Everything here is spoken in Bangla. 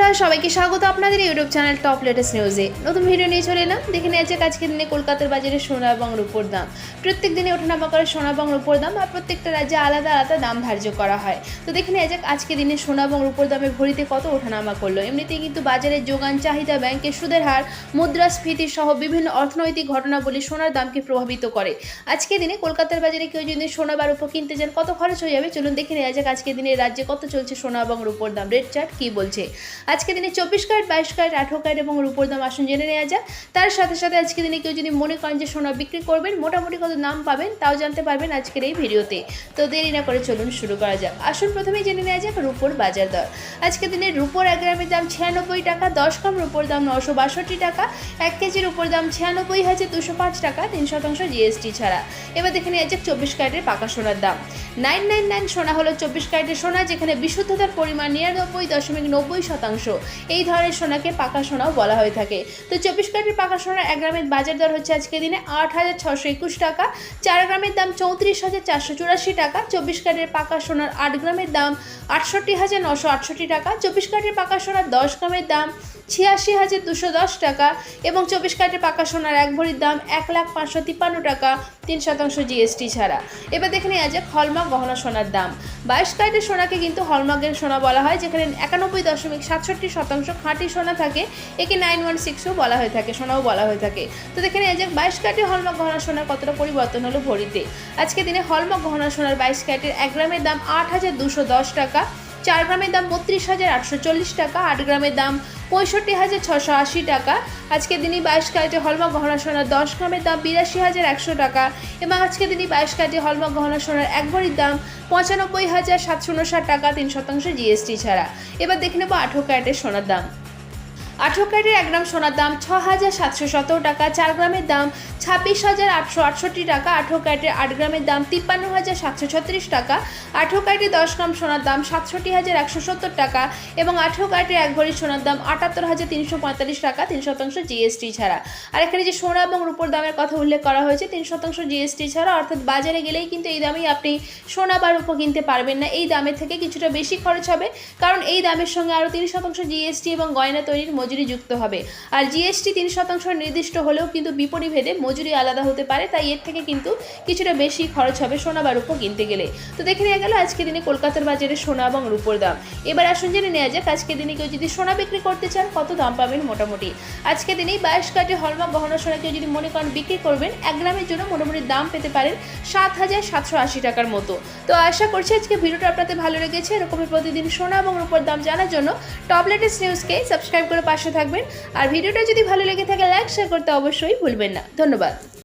বন্ধুরা, সবাইকে স্বাগত আপনাদের ইউটিউব চ্যানেল টপ লেটেস্ট নিউজে নতুন ভিডিও নিয়ে চলে এলাম। দেখে নেওয়া যাক আজকের দিনে কলকাতার বাজারে সোনা এবং রূপোর দাম। প্রত্যেক দিনে ওঠানামা করে সোনা এবং রূপোর দাম আর প্রত্যেকটা রাজ্যে আলাদা আলাদা দাম ধার্য করা হয়। তো দেখে নেওয়া যাক আজকের দিনে সোনা এবং রূপোর দামের ভরিতে কত ওঠানামা করল। এমনিতেই কিন্তু বাজারের যোগান, চাহিদা ব্যাংকের সুদের হার, মুদ্রাস্ফীতি সহ বিভিন্ন অর্থনৈতিক ঘটনাবলী সোনার দামকে প্রভাবিত করে। আজকের দিনে কলকাতার বাজারে কেউ যদি সোনা বা রূপো কিনতে যান, কত খরচ হয়ে যাবে? চলুন দেখে নেওয়া যাক আজকের দিনে রাজ্যে কত চলছে সোনা এবং রূপোর দাম। রেট চার্ট কি বলছে? আজকে দিনে চব্বিশ ক্যারেট, বাইশ ক্যারেট, আঠেরো ক্যারেট এবং রূপোর দাম আসুন জেনে নেওয়া যাক। তার সাথে সাথে আজকে দিনে কেউ যদি মনে করেন যে সোনা বিক্রি করবেন, মোটামুটি কত দাম পাবেন তাও জানতে পারবেন আজকের এই ভিডিওতে। তো দেরি না করে চলুন শুরু করা যাক। আসুন প্রথমেই জেনে নেওয়া যাক রূপোর বাজার দর। আজকে দিনে রূপোর এক গ্রামের দাম ছিয়ানব্বই টাকা, দশ গ্রাম রূপোর দাম নশো বাষট্টি টাকা, এক কেজির উপর দাম ছিয়ানব্বই হাজার দুশো পাঁচ টাকা, তিন শতাংশ জিএসটি ছাড়া। এবার দেখে নেওয়া যাক চব্বিশ ক্যারেটের পাকা সোনার দাম। নাইন নাইন নাইন সোনা হলো চব্বিশ ক্যারেটের সোনা, যেখানে বিশুদ্ধতার পরিমাণ নিরানব্বই দশমিক নব্বই শতাংশ। এই ধরনের সোনাকে পাকা সোনাও বলা হয়ে থাকে। তো চব্বিশ ক্যারেটের পাকা সোনার এক গ্রামের বাজার দর হচ্ছে আজকে দিনে আট হাজার ছশো একুশ টাকা। চার গ্রামের দাম চৌত্রিশ হাজার চারশো চুরাশি টাকা। চব্বিশ ক্যারেটের পাকা সোনার আট গ্রামের দাম আটষট্টি হাজার নশো আটষট্টি টাকা। চব্বিশ ক্যারেটের পাকা সোনার দশ গ্রামের দাম ছিয়াশি হাজার দুশো দশ টাকা এবং চব্বিশ ক্যারেটের পাকা সোনার এক ভরির দাম এক লাখ পাঁচশো তিপ্পান্ন টাকা, তিন শতাংশ জিএসটি ছাড়া। এবার দেখে নেওয়া যাক হলমার্ক গহনা সোনার দাম। বাইশ ক্যারেটের সোনাকে কিন্তু হলমার্কের সোনা বলা হয়, যেখানে একানব্বই দশমিক সাতষট্টি শতাংশ খাঁটি সোনা থাকে। একে নাইন ওয়ান সিক্সও বলা হয়ে থাকে, সোনাও বলা হয়ে থাকে। তো দেখে নেওয়া যাক বাইশ ক্যারেটের হলমার্ক গহনা সোনার কতটা পরিবর্তন হলো ভরিতে। আজকে দিনে হলমার্ক গহনা সোনার বাইশ ক্যারেটের এক গ্রামের দাম আট হাজার দুশো দশ টাকা। চার গ্রামের দাম বত্রিশ হাজার আটশো চল্লিশ টাকা, আট গ্রামের দাম পঁয়ষট্টি হাজার ছশো আশি টাকা। আজকে দিনই বাইশ কাটি হলমা গহনা সোনার দশ গ্রামের দাম বিরাশি হাজার একশো টাকা এবং আজকে দিনই বাইশ কাটি হলমা গহনা সোনার এক ভরির দাম পঁচানব্বই হাজার সাতশো টাকা, তিন শতাংশ জিএসটি ছাড়া। এবার দেখে নেব আঠেরো ক্যারেটের সোনার দাম। আঠেরো ক্যারেটের এক গ্রাম সোনার দাম ছ হাজার সাতশো সতেরো টাকা, চার গ্রামের দাম ছাব্বিশ হাজার আটশো আটষট্টি টাকা আঠেরো ক্যারেটের আট গ্রামের দাম তিপ্পান্ন হাজার সাতশো ছত্রিশ টাকা আঠেরো ক্যারেটের দশ গ্রাম সোনার দাম সাতষট্টি হাজার একশো সত্তর টাকা এবং আঠেরো ক্যারেটের এক ভরি সোনার দাম আটাত্তর হাজার তিনশো পঁয়তাল্লিশ টাকা, তিন শতাংশ জিএসটি ছাড়া। আর এখানে যে সোনা এবং রূপোর দামের কথা উল্লেখ করা হয়েছে, তিন শতাংশ জিএসটি ছাড়া, অর্থাৎ বাজারে গেলেই কিন্তু এই দামেই আপনি সোনা বা রূপো কিনতে পারবেন না। এই দামের থেকে কিছুটা বেশি খরচ হবে, কারণ এই দামের সঙ্গে আরও তিন শতাংশ জিএসটি এবং গয়না তৈরির মজুরি যুক্ত হবে। আর জিএসটি তিন শতাংশ নির্দিষ্ট হলেও কিন্তু বিপরীভেদে মজুরি আলাদা হতে পারে, তাই এর থেকে কিন্তু কিছুটা বেশি খরচ হবে সোনা বা রূপো কিনতে গেলে। তো দেখে নেওয়া গেল আজকের দিনে কলকাতার বাজারে সোনা এবং রূপোর দাম। এবার আসুন জেনে নেওয়া যাক, আজকের দিনে কেউ যদি সোনা বিক্রি করতে চান, কত দাম পাবেন মোটামুটি? আজকের দিনেই বাইশ কাটে হলমার্ক গহনা সোনা কেউ যদি মনে করেন বিক্রি করবেন, এক গ্রামের জন্য মোটামুটি দাম পেতে পারেন সাত হাজার সাতশো আশি টাকার মতো। তো আশা করছি আজকে ভিডিওটা আপনাদের ভালো লেগেছে। এরকমই প্রতিদিন সোনা এবং রূপোর দাম জানার জন্য টপ লেটেস্ট নিউজকে সাবস্ক্রাইব করে পাশে থাকবেন। আর ভিডিওটা যদি ভালো লেগে থাকে লাইক শেয়ার করতে অবশ্যই ভুলবেন না। ধন্যবাদ।